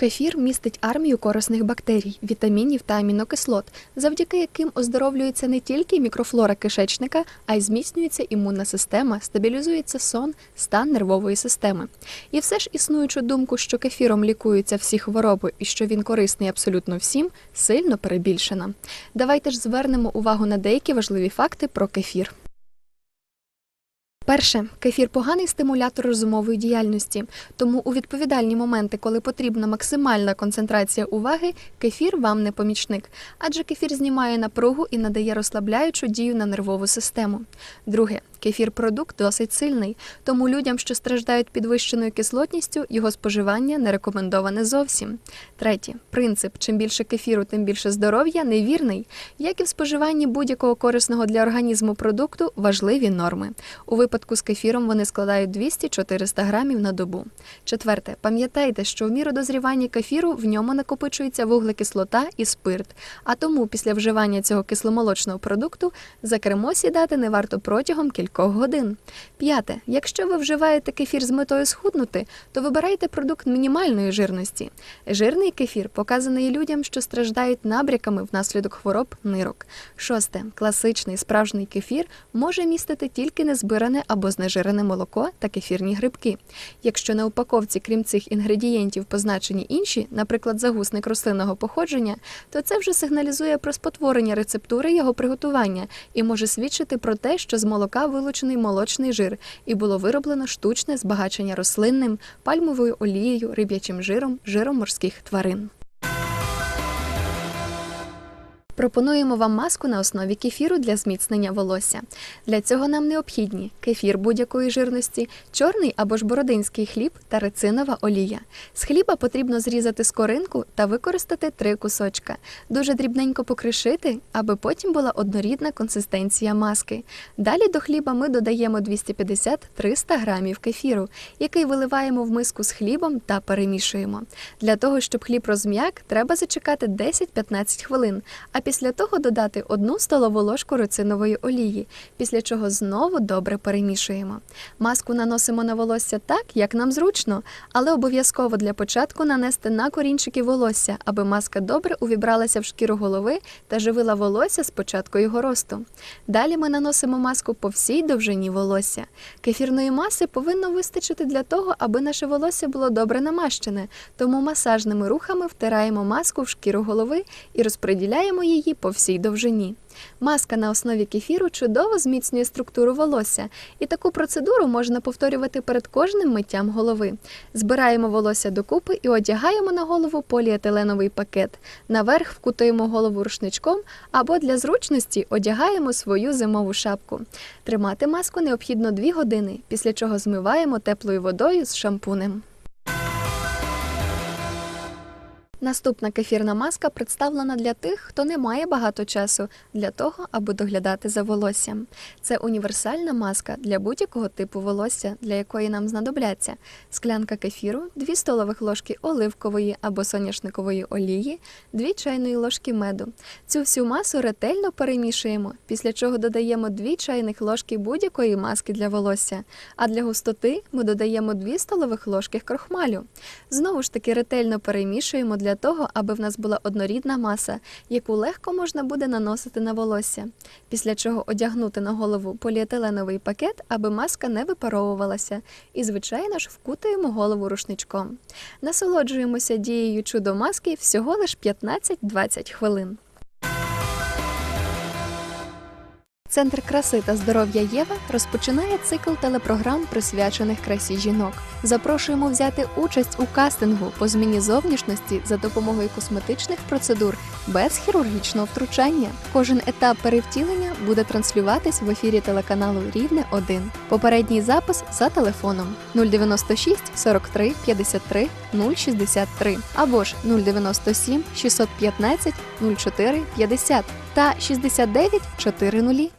Кефір містить армію корисних бактерій, вітамінів та амінокислот, завдяки яким оздоровлюється не тільки мікрофлора кишечника, а й зміцнюється імунна система, стабілізується сон, стан нервової системи. І все ж існуючу думку, що кефіром лікуються всі хвороби і що він корисний абсолютно всім, сильно перебільшена. Давайте ж звернемо увагу на деякі важливі факти про кефір. Перше, кефір поганий стимулятор розумової діяльності, тому у відповідальні моменти, коли потрібна максимальна концентрація уваги, кефір вам не помічник, адже кефір знімає напругу і надає розслабляючу дію на нервову систему. Друге, кефір продукт досить сильний, тому людям, що страждають підвищеною кислотністю, його споживання не рекомендоване зовсім. Третє, принцип чим більше кефіру, тим більше здоров'я невірний. Як і в споживанні будь-якого корисного для організму продукту важливі норми. У випадку з кефіром вони складають 200-400 грамів на добу. Четверте, пам'ятайте, що в міру дозрівання кефіру в ньому накопичується вуглекислота і спирт. А тому після вживання цього кисломолочного продукту за кермо сідати не варто протягом кількох годин. П'яте, якщо ви вживаєте кефір з метою схуднути, то вибирайте продукт мінімальної жирності. Жирний кефір показаний людям, що страждають набряками внаслідок хвороб нирок. Шосте, класичний справжній кефір може містити тільки незбиране або знежирене молоко та кефірні грибки. Якщо на упаковці, крім цих інгредієнтів, позначені інші, наприклад, загусник рослинного походження, то це вже сигналізує про спотворення рецептури його приготування і може свідчити про те, що з молока вилучений молочний жир і було вироблено штучне збагачення рослинним, пальмовою олією, риб'ячим жиром, жиром морських тварин. Пропонуємо вам маску на основі кефіру для зміцнення волосся. Для цього нам необхідні кефір будь-якої жирності, чорний або ж бородинський хліб та рецинова олія. З хліба потрібно зрізати скоринку та використати три кусочка. Дуже дрібненько покришити, аби потім була однорідна консистенція маски. Далі до хліба ми додаємо 250-300 грамів кефіру, який виливаємо в миску з хлібом та перемішуємо. Для того, щоб хліб розм'як, треба зачекати 10-15 хвилин, а після того додати одну столову ложку роцинової олії, після чого знову добре перемішуємо. Маску наносимо на волосся так, як нам зручно, але обов'язково для початку нанести на корінчики волосся, аби маска добре увібралася в шкіру голови та живила волосся з початку його росту. Далі ми наносимо маску по всій довжині волосся. Кефірної маси повинно вистачити для того, аби наше волосся було добре намащене, тому масажними рухами втираємо маску в шкіру голови і розподіляємо її по всій довжині. Маска на основі кефіру чудово зміцнює структуру волосся, і таку процедуру можна повторювати перед кожним миттям голови. Збираємо волосся докупи і одягаємо на голову поліетиленовий пакет. Наверх вкутуємо голову рушничком або для зручності одягаємо свою зимову шапку. Тримати маску необхідно 2 години, після чого змиваємо теплою водою з шампунем. Наступна кефірна маска представлена для тих, хто не має багато часу для того, аби доглядати за волоссям. Це універсальна маска для будь-якого типу волосся, для якої нам знадобляться склянка кефіру, 2 столових ложки оливкової або соняшникової олії, 2 чайної ложки меду. Цю всю масу ретельно перемішуємо, після чого додаємо 2 чайних ложки будь-якої маски для волосся. А для густоти ми додаємо 2 столових ложки крохмалю. Знову ж таки ретельно перемішуємо для того, аби в нас була однорідна маса, яку легко можна буде наносити на волосся. Після чого одягнути на голову поліетиленовий пакет, аби маска не випаровувалася. І, звичайно ж, вкутуємо голову рушничком. Насолоджуємося дією чудо маски всього лиш 15-20 хвилин. Центр краси та здоров'я Єва розпочинає цикл телепрограм, присвячених красі жінок. Запрошуємо взяти участь у кастингу по зміні зовнішності за допомогою косметичних процедур без хірургічного втручання. Кожен етап перевтілення буде транслюватись в ефірі телеканалу Рівне 1. Попередній запис за телефоном 096 43 53 063 або ж 097 615 04 50 та 69 40.